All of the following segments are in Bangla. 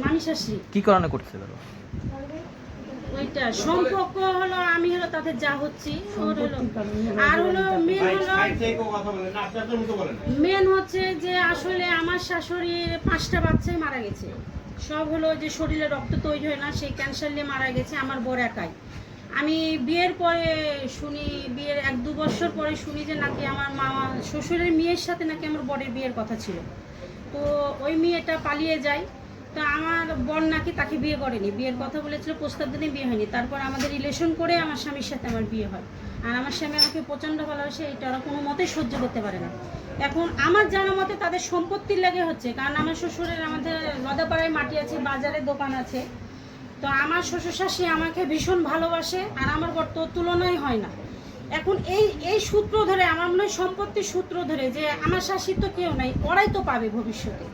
মামিশাসী কি কারণে করছে তারা ওইটা সম্পর্ক হলো আমি হলো তাদের যা হচ্ছি ওর হলো আর হলো মেন হলো মেন হচ্ছে যে আসলে আমার শাশুড়ির পাঁচটা বাচ্চাই মারা গেছে। সব হলো যে শরীরে রক্ত তৈরি হয় না সেই ক্যান্সার নিয়ে মারা গেছে আমার বড় একাই। আমি বিয়ের পরে শুনি বিয়ের এক দু বছর পরে শুনি যে নাকি আমার মামা শ্বশুরের মেয়ের সাথে নাকি আমার বরের বিয়ের কথা ছিল। তো ওই মেয়েটা পালিয়ে যায়। তো আমার বোন নাকি তাকে বিয়ে করেনি। বিয়ের কথা বলেছিল, প্রস্তাব দিনে বিয়ে হয়নি। তারপর আমাদের রিলেশন করে আমার স্বামীর সাথে আমার বিয়ে হয়। আর আমার স্বামী আমাকে প্রচণ্ড ভালোবাসে, এটা ওরা কোনো মতেই সহ্য করতে পারে না। এখন আমার জানা মতে তাদের সম্পত্তির লাগে হচ্ছে, কারণ আমার শ্বশুরের আমাদের লদাপাড়ায় মাটি আছে, বাজারে দোকান আছে। তো আমার শ্বশুর শাশি আমাকে ভীষণ ভালোবাসে, আর আমার বর তো তুলনাই হয় না। এখন এই এই সূত্র ধরে, আমার মনে হয় সম্পত্তির সূত্র ধরে যে আমার শাশির তো কেউ নাই, ওরাই তো পাবে ভবিষ্যতে।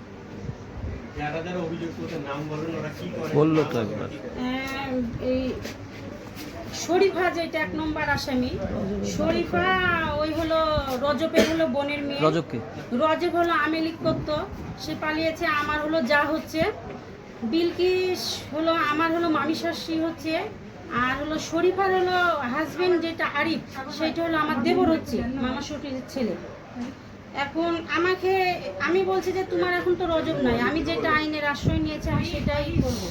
যারা যারা অভিযোগ করতে নাম বলেন ওরা কি করে? বলল তো একবার। এই শরীফা যেটা এক নম্বর আসামি শরীফা ওই হলো রজবের হলো বোনের মেয়ে। রজককে রজব হলো আমেলিক করতো। সে পালিয়েছে আমার হলো যা হচ্ছে। বিলকিস হলো আমার হলো মামি শাশি হচ্ছে। আর হলো শরীফার হলো হাজবেন্ড যেটা আরিফ সেটা হলো আমার দেবর হচ্ছে মামা শরীরের ছেলে। এখন আমাকে আমি বলছি যে তোমার এখন তো রজব নাই। আমি যেটা আইনের আশ্রয় নিয়েছি আমি সেটাই করব।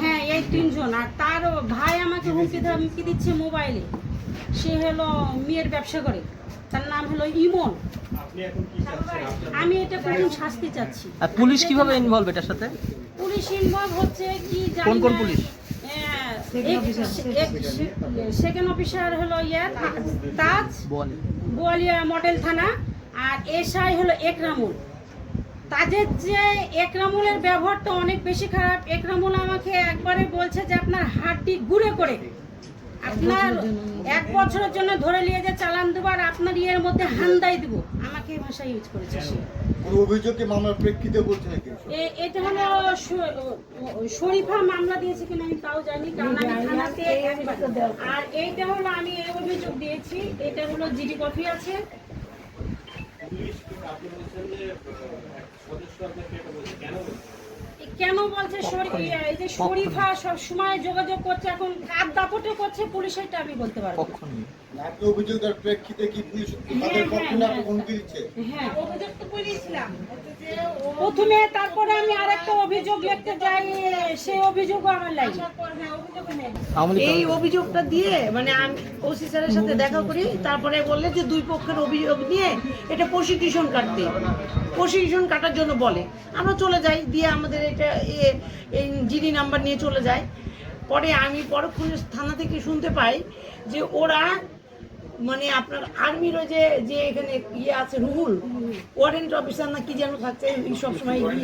হ্যাঁ এই তিনজন। আর তার ভাই আমাকে হুমকি ধামকি দিচ্ছে মোবাইলে। সে হলো মেয়ের ব্যবসা করে। তার নাম হলো ইমন। আমি এটা কঠিন শাস্তি চাচ্ছি। আর পুলিশ কীভাবে ইনভলভ এটার সাথে? পুলিশ ইনভলভ হচ্ছে কি জানি কোন কোন পুলিশ? হ্যাঁ, সেকেন্ড অফিসার হলো ইয়া তাজ গোয়ালিয়া মডেল থানা। আর এসআই হলো একরামুল। তাদের যে একরামুলের ব্যবহারটা অনেক বেশি খারাপ। একরামুল আমাকে একবারে বলছে যে আপনার হাড্ডি গুঁড়ে করে আপনার এক বছরের জন্য ধরে নিয়ে যে চালান দেবো আর আপনার ইয়ের মধ্যে হান্দাই দেবো। আমাকে এই ভাষা ইউজ করেছে সে। অভিযোগকে মামলার প্রেক্ষিতে বলছে নাকি এ- এটা হলো শরীফা মামলা দিয়েছে কিনা আমি তাও জানি কারণ আমি থানাতে আর এইটা হলো আমি এই অভিযোগ দিয়েছি। এটা হলো জিডি কপি আছে। পুলিশ আপনি বলছেন যে সদস্য আপনাকে এটা বলছে। কেন বলছে কেন বলছে এই যে শরীফা সব সময় যোগাযোগ করছে এখন কার দাপটে করছে পুলিশ এটা আমি বলতে পারব আপনি অভিযোগের প্রেক্ষিতে কি পুলিশ তাদের হ্যাঁ, পক্ষে হ্যাঁ, আপনি হুমকি দিচ্ছে? হ্যাঁ। প্রথমে তারপরে আমি আরেকটা অভিযোগ লিখতে যাই সেই অভিযোগও আমার লাগে এই অভিযোগটা দিয়ে মানে আমি ওসি স্যারের সাথে দেখা করি তারপরে বললে যে দুই পক্ষের অভিযোগ নিয়ে এটা প্রসিকিউশন কাটতে। প্রসিকিউশন কাটার জন্য বলে। আমরা চলে যাই দিয়ে আমাদের এটা এই জিডি নাম্বার নিয়ে চলে যায়। পরে আমি পরক্ষণে থানা থেকে শুনতে পাই যে ওরা মানে আপনার আর্মির ওই যে যে এখানে ইয়ে আছে রুহুল ওয়ারেন্ট অফিসার না কি যেন থাকছে সবসময় করে।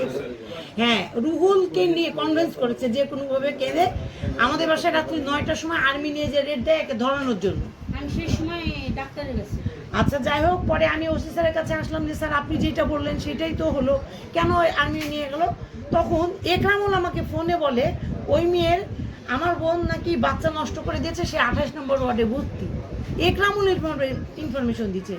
হ্যাঁ রুহুলকে নিয়ে কনভেন্স করেছে যে কোনোভাবে কেঁদে আমাদের বাসায় রাত্রি নয়টার সময় আর্মি নিয়ে যে রেড দেয় একে ধরানোর জন্য। আমি সেই সময় ডাক্তারের কাছে। আচ্ছা যাই হোক পরে আমি ওসি স্যারের কাছে আসলাম যে স্যার আপনি যেটা বললেন সেটাই তো হলো। কেন আর্মি নিয়ে গেল? তখন একরামুল আমাকে ফোনে বলে ওই মেয়ের আমার বোন নাকি বাচ্চা নষ্ট করে দিয়েছে সে আঠাশ নম্বর ওয়ার্ডে ভর্তি। একরামুল ইনফরমেশন দিচ্ছে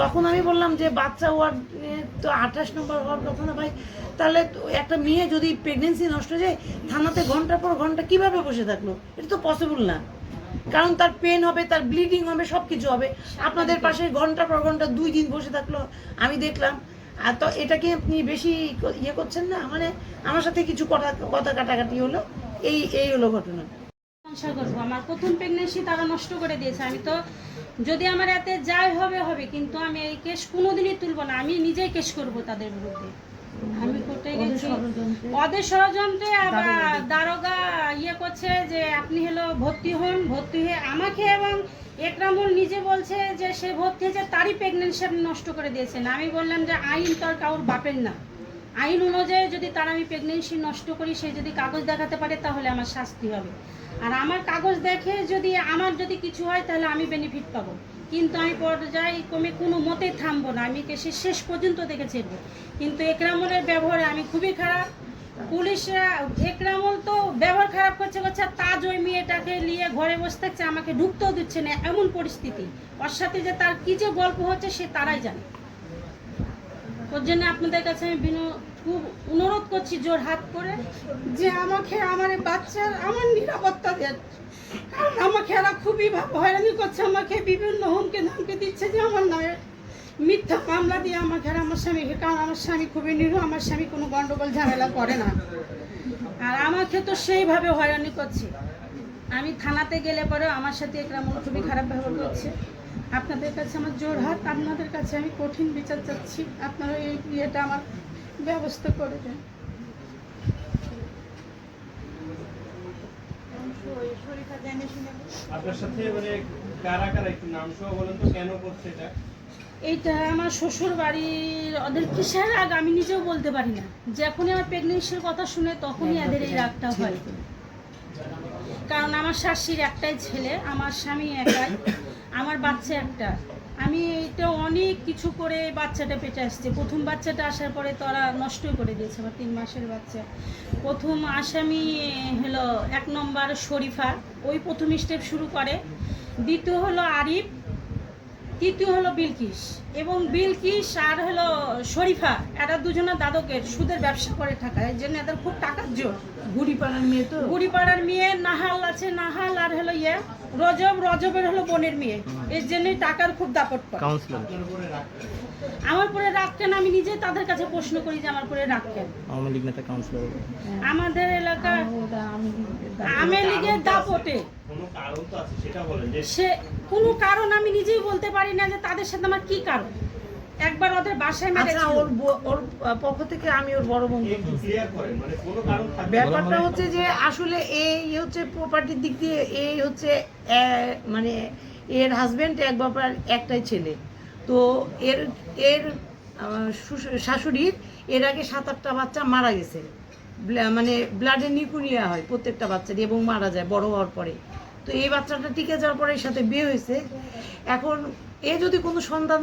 তখন আমি বললাম যে বাচ্চা ওয়ার্ডে তো আঠাশ নম্বর হওয়ার কথা না ভাই? তাহলে একটা মেয়ে যদি প্রেগনেন্সি নষ্ট হয়ে যায় থানাতে ঘণ্টার পর ঘণ্টা কীভাবে বসে থাকল? এটা তো পসিবল না। কারণ তার পেন হবে তার ব্লিডিং হবে সব কিছু হবে আপনাদের পাশে ঘণ্টা পর ঘণ্টা দুই দিন বসে থাকল। আমি দেখলাম আর তো এটাকে আপনি বেশি ইয়ে করছেন না মানে আমার সাথে কিছু কথা কথা কাটাকাটি হলো এই এই হলো ঘটনা। সংসার করব। আমার প্রথম প্রেগনেন্সি তারা নষ্ট করে দিয়েছে। আমি তো যদি আমার এতে যাই হবে হবে কিন্তু আমি এই কেস কোনোদিনই তুলবো না। আমি নিজেই কেস করব তাদের বিরুদ্ধে। আমি কোর্টে গেছি। ওদের ষড়যন্ত্রে আবার দারোগা ইয়ে করছে যে আপনি হলো ভর্তি হন ভর্তি হয়ে আমাকে এবং একরামুল নিজে বলছে যে সে ভর্তি হয়েছে, তারই প্রেগনেন্সি আপনি নষ্ট করে দিয়েছেন। আমি বললাম যে আইন তো আর কারোর বাপের না। আইন অনুযায়ী যদি তার আমি প্রেগনেন্সি নষ্ট করি, সে যদি কাগজ দেখাতে পারে, তাহলে আমার শাস্তি হবে। আর আমার কাগজ দেখে যদি আমার যদি কিছু হয়, তাহলে আমি বেনিফিট পাবো। কিন্তু আমি পর্যায়ে কমে কোনো মতেই থামবো না। আমি কেসে শেষ পর্যন্ত দেখে ছেড়বো কিন্তু একরামুলের ব্যবহারে আমি খুবই খারাপ। পুলিশরা একরামুল তো ব্যবহার খারাপ করছে করছে তাজ ওই মেয়েটাকে নিয়ে ঘরে বসে থাকছে, আমাকে ঢুকতেও দিচ্ছে না। এমন পরিস্থিতি। ওর সাথে যে তার কী যে গল্প হচ্ছে, সে তারাই জানে। ওর জন্য আপনাদের কাছে আমি বিনু খুব অনুরোধ করছি, জোর হাত করে। যে আমাকে আমার বাচ্চার আমার নিরাপত্তা দেন। কারণ আমাকে এরা খুবই হয়রানি করছে, আমাকে বিভিন্ন হুমকি ধামকি দিচ্ছে যে আমার নামে মিথ্যা মামলা দিয়ে আমার আর আমার স্বামীকে কারণ আমার স্বামী খুবই নিরীহ, আমার স্বামী কোনো গন্ডগোল, ঝামেলা করে না। আর আমাকে তো সেইভাবে হয়রানি করছে। আমি থানাতে গেলে পরে আমার সাথে একরাম খুবই খারাপ ব্যবহার করছে। আপনাদের কাছে আমার জোর হাত, আপনাদের কাছে আমি কঠিন বিচার চাচ্ছি। আপনারা এই ইয়েটা আমার ব্যবস্থা করে দেন। আপনার সাথে মানে কারা কারা একটু নাম সহ বলেন তো, কেন করছে এটা? এইটা আমার শ্বশুর বাড়ির ওদের কিসের রাগ আমি নিজেও বলতে পারি না। যখনই আমার প্রেগনেন্সির কথা শুনে তখনই এদের এই রাগটা হয়। কারণ আমার শাশুড়ির একটাই ছেলে আমার স্বামী একাই আমার বাচ্চা একটা। আমি এটা অনেক কিছু করে বাচ্চাটা পেটে আসছে। প্রথম বাচ্চাটা আসার পরে তারা নষ্ট করে দিয়েছে আমার তিন মাসের বাচ্চা। প্রথম আসামি হলো এক নম্বর শরীফা ওই প্রথম স্টেপ শুরু করে। দ্বিতীয় হলো আরিফ তৃতীয় হলো বিলকিস এবং বিলকিস আর হলো শরীফা এরা দুজনে দাদকের সুদের ব্যবসা করে থাকা এর জন্য এদের খুব টাকার জোর। গুড়িপাড়ার মেয়ে তো? গুড়িপাড়ার মেয়ে নাহাল আছে নাহাল আর হলো ইয়ে রজব রজবের হলো বোনের মেয়ে। এর জন্যই টাকার খুব দাপট পড়ে কাউন্সিলর আমার পরে রাগ কেন? আমি নিজে তাদের কাছে প্রশ্ন করি যে আমার পরে রাগ কেন? আওয়ামী লীগ নেতা কাউন্সিলর আমাদের এলাকা আমি লীগের দাপটে। কোনো কারণ তো আছে সেটা বলেন যে সে কোনো কারণ আমি নিজেই বলতে পারি না যে তাদের সাথে আমার কি কারণ? একবার ওদের বাসায় আচ্ছা মেরেছিল ওর ওর পক্ষ থেকে আমি ওর বড় বোন একটু ক্লিয়ার করেন মানে কোনো কারণ থাকবে ব্যাপারটা হচ্ছে যে আসলে এই হচ্ছে প্রপার্টির দিক দিয়ে এই হচ্ছে মানে এর হাজবেন্ড এক বাবার একটাই ছেলে। তো এর এর শাশুড়ির এর আগে সাত আটটা বাচ্চা মারা গেছে। ব্লা- মানে ব্লাডে নিকুনিয়া হয় প্রত্যেকটা বাচ্চারই এবং মারা যায় বড় হওয়ার পরে। তো এই বাচ্চাটা টিকে যাওয়ার পরে এর সাথে বিয়ে হয়েছে এখন এ যদি কোনো সন্তান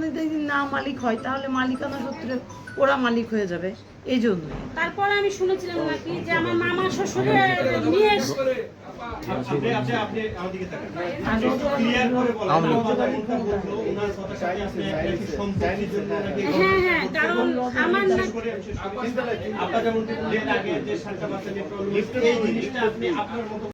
না মালিক হয় তাহলে মালিকানা সূত্রে ওরা মালিক হয়ে যাবে এই জন্য তারপর আমি শুনেছিলাম নাকি যে আমার মামা শ্বশুরে নিয়ে হ্যাঁ হ্যাঁ কারণ আমার। আপনার যেমন আগে যে বাচ্চা এই জিনিসটা আপনি আপনার